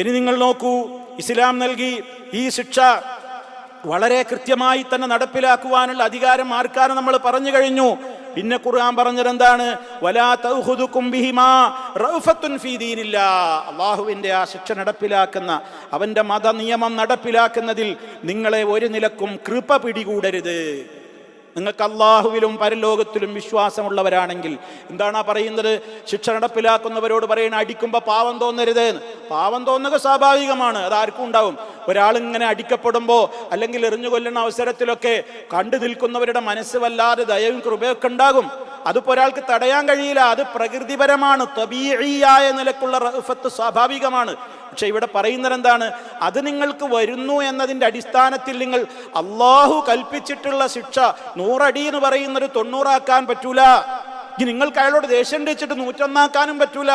ഇനി നിങ്ങൾ നോക്കൂ ഇസ്ലാം നൽകി ഈ ശിക്ഷ വളരെ കൃത്യമായി തന്നെ നടപ്പിലാക്കുവാനുള്ള അധികാരം ആർക്കാണ് നമ്മൾ പറഞ്ഞു കഴിഞ്ഞു. പിന്നെ ഖുർആൻ പറഞ്ഞത് എന്താണ് വലാ തൗഹുദുക്കും ബിഹിമാ റൗഫത്തുൻ ഫീ ദീനില്ലാ. അള്ളാഹുവിന്റെ ആ ശിക്ഷ നടപ്പിലാക്കുന്ന അവന്റെ മത നിയമം നടപ്പിലാക്കുന്നതിൽ നിങ്ങളെ ഒരു നിലക്കും കൃപ പിടികൂടരുത്. നിങ്ങൾക്ക് അള്ളാഹുവിലും പരലോകത്തിലും വിശ്വാസമുള്ളവരാണെങ്കിൽ എന്താണ് പറയുന്നത്? ശിക്ഷ നടപ്പിലാക്കുന്നവരോട് പറയുന്നത് അടിക്കുമ്പോൾ പാവം തോന്നരുത്. പാവം തോന്നുക സ്വാഭാവികമാണ്. അത് ആർക്കും ഉണ്ടാവും. ഒരാളിങ്ങനെ അടിക്കപ്പെടുമ്പോൾ അല്ലെങ്കിൽ എറിഞ്ഞു കൊല്ലുന്ന അവസരത്തിലൊക്കെ കണ്ടു നിൽക്കുന്നവരുടെ മനസ്സ് വല്ലാതെ ദയവും കൃപയൊക്കെ ഉണ്ടാകും. അതിപ്പോൾ ഒരാൾക്ക് തടയാൻ കഴിയില്ല. അത് പ്രകൃതിപരമാണ്. തബീഴിയായ നിലക്കുള്ള റഹ്ഫത്ത് സ്വാഭാവികമാണ്. പക്ഷെ ഇവിടെ പറയുന്നത് എന്താണ്? അത് നിങ്ങൾക്ക് വരുന്നു എന്നതിന്റെ അടിസ്ഥാനത്തിൽ നിങ്ങൾ അള്ളാഹു കൽപ്പിച്ചിട്ടുള്ള ശിക്ഷ നൂറടി എന്ന് പറയുന്നൊരു തൊണ്ണൂറാക്കാൻ പറ്റൂല. ഇനി നിങ്ങൾക്ക് അയാളോട് ദേഷ്യം വെച്ചിട്ട് നൂറ്റൊന്നാക്കാനും പറ്റൂല.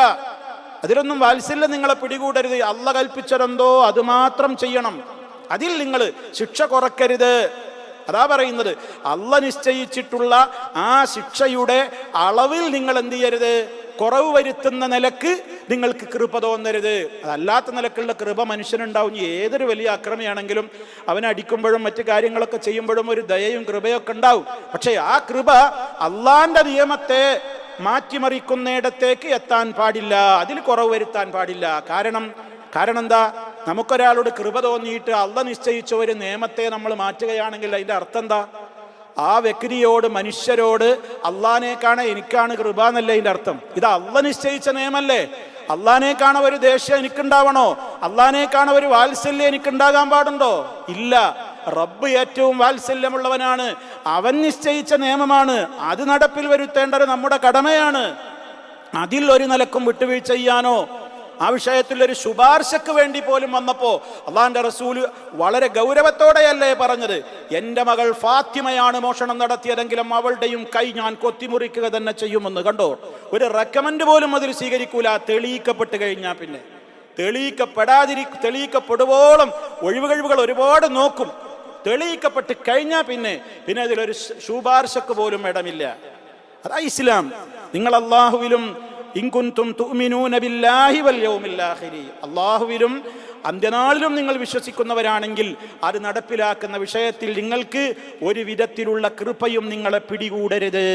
അതിലൊന്നും വാത്സല്യം നിങ്ങളെ പിടികൂടരുത്. അല്ല കൽപ്പിച്ചതെന്തോ അത് മാത്രം ചെയ്യണം. അതിൽ നിങ്ങൾ ശിക്ഷ കുറക്കരുത്. അതാ പറയുന്നത് അല്ല നിശ്ചയിച്ചിട്ടുള്ള ആ ശിക്ഷയുടെ അളവിൽ നിങ്ങൾ എന്ത് ചെയ്യരുത്? കുറവ് വരുത്തുന്ന നിലയ്ക്ക് നിങ്ങൾക്ക് കൃപ തോന്നരുത്. അതല്ലാത്ത നിലക്കുള്ള കൃപ മനുഷ്യനുണ്ടാവും. ഏതൊരു വലിയ അക്രമിയാണെങ്കിലും അവനെ അടിക്കുമ്പോഴും മറ്റു കാര്യങ്ങളൊക്കെ ചെയ്യുമ്പോഴും ഒരു ദയയും കൃപയൊക്കെ ഉണ്ടാവും. പക്ഷേ ആ കൃപ അള്ളാന്റെ നിയമത്തെ മാറ്റിമറിക്കുന്നിടത്തേക്ക് എത്താൻ പാടില്ല. അതിൽ കുറവ് വരുത്താൻ പാടില്ല. കാരണം കാരണം എന്താ? നമുക്കൊരാളോട് കൃപ തോന്നിയിട്ട് അള്ള നിശ്ചയിച്ച ഒരു നിയമത്തെ നമ്മൾ മാറ്റുകയാണെങ്കിൽ അതിന്റെ അർത്ഥം എന്താ ആ വ്യക്തിയോട് മനുഷ്യരോട് അള്ളാനേക്കാണ് എനിക്കാണ് കൃപ എന്നല്ലേ ഇതിന്റെ അർത്ഥം? ഇത് അള്ള നിശ്ചയിച്ച നിയമല്ലേ? അള്ളാനേക്കാണ് ഒരു ദേഷ്യം എനിക്കുണ്ടാവണോ? അള്ളാനേക്കാണ് ഒരു വാത്സല്യം എനിക്കുണ്ടാകാൻ പാടുണ്ടോ? ഇല്ല. റബ്ബ് ഏറ്റവും വാത്സല്യമുള്ളവനാണ്. അവൻ നിശ്ചയിച്ച നിയമമാണ്. അത് നടപ്പിൽ വരുത്തേണ്ടത് നമ്മുടെ കടമയാണ്. അതിൽ ഒരു നിലക്കും വിട്ടുവീഴ്ച ചെയ്യാനോ ആ വിഷയത്തിൽ ഒരു ശുപാർശക്ക് വേണ്ടി പോലും വന്നപ്പോൾ അള്ളാന്റെ റസൂൽ വളരെ ഗൗരവത്തോടെയല്ലേ പറഞ്ഞത്? എന്റെ മകൾ ഫാത്തിമയാണ് മോഷണം നടത്തിയതെങ്കിലും അവളുടെയും കൈ ഞാൻ കൊത്തിമുറിക്കുക തന്നെ ചെയ്യുമെന്ന് കണ്ടോ? ഒരു റെക്കമെൻഡ് പോലും അതിൽ സ്വീകരിക്കൂല. തെളിയിക്കപ്പെട്ട് കഴിഞ്ഞാൽ പിന്നെ. തെളിയിക്കപ്പെടാതിരി തെളിയിക്കപ്പെടുവോളം ഒഴിവുകഴിവുകൾ ഒരുപാട് നോക്കും. തെളിയിക്കപ്പെട്ട് കഴിഞ്ഞാൽ പിന്നെ പിന്നെ അതിലൊരു ശുപാർശക്ക് പോലും ഇടമില്ല. അതാ ഇസ്ലാം. നിങ്ങൾ അള്ളാഹുവിലും ഇൻകുന്തും തുഅ്മിനൂന ബില്ലാഹി വൽ യൗമിൽ ആഖിരി അള്ളാഹുവിലും അന്ത്യനാളിലും നിങ്ങൾ വിശ്വസിക്കുന്നവരാണെങ്കിൽ അത് നടപ്പിലാക്കുന്ന വിഷയത്തിൽ നിങ്ങൾക്ക് ഒരു വിധത്തിലുള്ള കൃപയും നിങ്ങളെ പിടികൂടരുത്.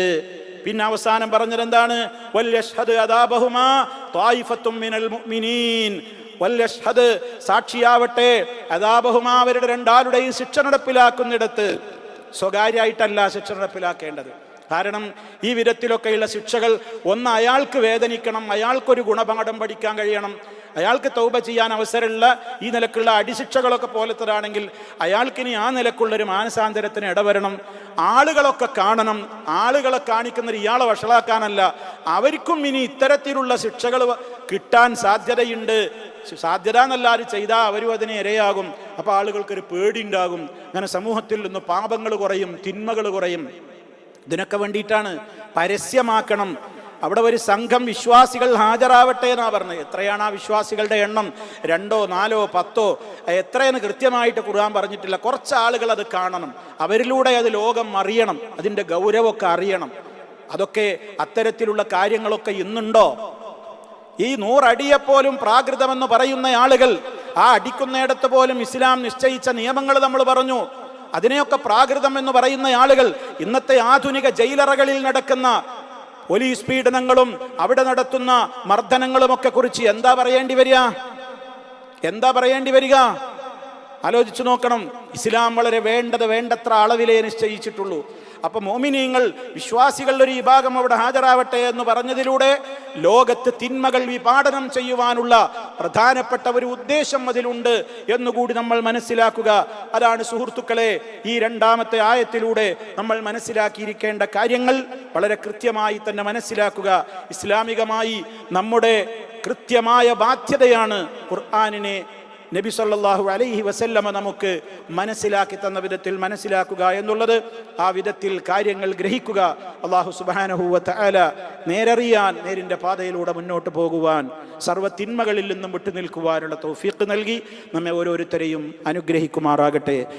പിന്നെ അവസാനം പറഞ്ഞത് എന്താണ്? വല്യഷ്ഹദ് അദാബഹുമാ ത്വായിഫത്തും മിനൽ മുഅ്മിനീൻ. വല്യഷ്ഹദ് സാക്ഷിയാവട്ടെ അദാബഹുമാ അവരുടെ രണ്ടാളുടെയും ശിക്ഷ നടപ്പിലാക്കുന്നിടത്ത്. സ്വകാര്യമായിട്ടല്ല ശിക്ഷ നടപ്പിലാക്കേണ്ടത്. കാരണം ഈ വിധത്തിലൊക്കെയുള്ള ശിക്ഷകൾ ഒന്ന് അയാൾക്ക് വേദനിക്കണം അയാൾക്കൊരു ഗുണപാഠം പഠിക്കാൻ കഴിയണം. അയാൾക്ക് തൗബ ചെയ്യാൻ അവസരമുള്ള ഈ നിലക്കുള്ള അടിശിക്ഷകളൊക്കെ പോലത്തതാണെങ്കിൽ അയാൾക്കിനി ആ നിലക്കുള്ളൊരു മാനസാന്തരത്തിന് ഇടവരണം. ആളുകളൊക്കെ കാണണം. ആളുകളെ കാണിക്കുന്ന ഇയാളെ വഷളാക്കാനല്ല. അവർക്കും ഇനി ഇത്തരത്തിലുള്ള ശിക്ഷകൾ കിട്ടാൻ സാധ്യതയുണ്ട്. സാധ്യത എന്നല്ലാതെ ചെയ്താൽ അവരും അതിനെ ഇരയാകും. അപ്പോൾ ആളുകൾക്കൊരു പേടി ഉണ്ടാകും അങ്ങനെ സമൂഹത്തിൽ നിന്ന് പാപങ്ങൾ കുറയും തിന്മകൾ കുറയും. ഇതിനൊക്കെ വേണ്ടിയിട്ടാണ് പരസ്യമാക്കണം. അവിടെ ഒരു സംഘം വിശ്വാസികൾ ഹാജരാവട്ടെ എന്നാ പറഞ്ഞത്. എത്രയാണ് ആ വിശ്വാസികളുടെ എണ്ണം? രണ്ടോ നാലോ പത്തോ? എത്രയെന്ന് കൃത്യമായിട്ട് ഖുർആൻ പറഞ്ഞിട്ടില്ല. കുറച്ച് ആളുകൾ അത് കാണണം. അവരിലൂടെ അത് ലോകം അറിയണം. അതിന്റെ ഗൗരവമൊക്കെ അറിയണം. അതൊക്കെ അത്തരത്തിലുള്ള കാര്യങ്ങളൊക്കെ ഇന്നുണ്ടോ? ഈ നൂറടിയെപ്പോലും പ്രാകൃതമെന്ന് പറയുന്ന ആളുകൾ ആ അടിക്കുന്നിടത്ത് പോലും ഇസ്ലാം നിശ്ചയിച്ച നിയമങ്ങൾ നമ്മൾ പറഞ്ഞു. അതിനെയൊക്കെ പ്രാകൃതം എന്ന് പറയുന്ന ആളുകൾ ഇന്നത്തെ ആധുനിക ജയിലറകളിൽ നടക്കുന്ന പോലീസ് പീഡനങ്ങളും അവിടെ നടത്തുന്ന മർദ്ദനങ്ങളും ഒക്കെ കുറിച്ച് എന്താ പറയേണ്ടി വരിക? എന്താ പറയേണ്ടി വരിക? ആലോചിച്ചു നോക്കണം. ഇസ്ലാം വളരെ വേണ്ടത് വേണ്ടത്ര അളവിലേ നിശ്ചയിച്ചിട്ടുള്ളൂ. അപ്പൊ മോമിനിയങ്ങൾ വിശ്വാസികളുടെ ഒരു വിഭാഗം അവിടെ ഹാജരാവട്ടെ എന്ന് പറഞ്ഞതിലൂടെ ലോകത്ത് തിന്മകൾ വിപാടനം ചെയ്യുവാനുള്ള പ്രധാനപ്പെട്ട ഒരു ഉദ്ദേശം അതിലുണ്ട് എന്നുകൂടി നമ്മൾ മനസ്സിലാക്കുക. അതാണ് സുഹൃത്തുക്കളെ ഈ രണ്ടാമത്തെ ആയത്തിലൂടെ നമ്മൾ മനസ്സിലാക്കിയിരിക്കേണ്ട കാര്യങ്ങൾ വളരെ കൃത്യമായി തന്നെ മനസ്സിലാക്കുക. ഇസ്ലാമികമായി നമ്മുടെ കൃത്യമായ ബാധ്യതയാണ് ഖുർആാനിനെ നബി സല്ലാഹു അലൈഹി വസല്ലമ നമുക്ക് മനസ്സിലാക്കി തന്ന വിധത്തിൽ മനസ്സിലാക്കുക എന്നുള്ളത് ആ വിധത്തിൽ കാര്യങ്ങൾ ഗ്രഹിക്കുക. അള്ളാഹു സുബാനഹുവ അല നേരറിയാൻ നേരിന്റെ പാതയിലൂടെ മുന്നോട്ട് പോകുവാൻ സർവത്തിന്മകളിൽ നിന്നും വിട്ടു നിൽക്കുവാനുള്ള തൗഫീഖ് നൽകി നമ്മെ ഓരോരുത്തരെയും അനുഗ്രഹിക്കുമാറാകട്ടെ.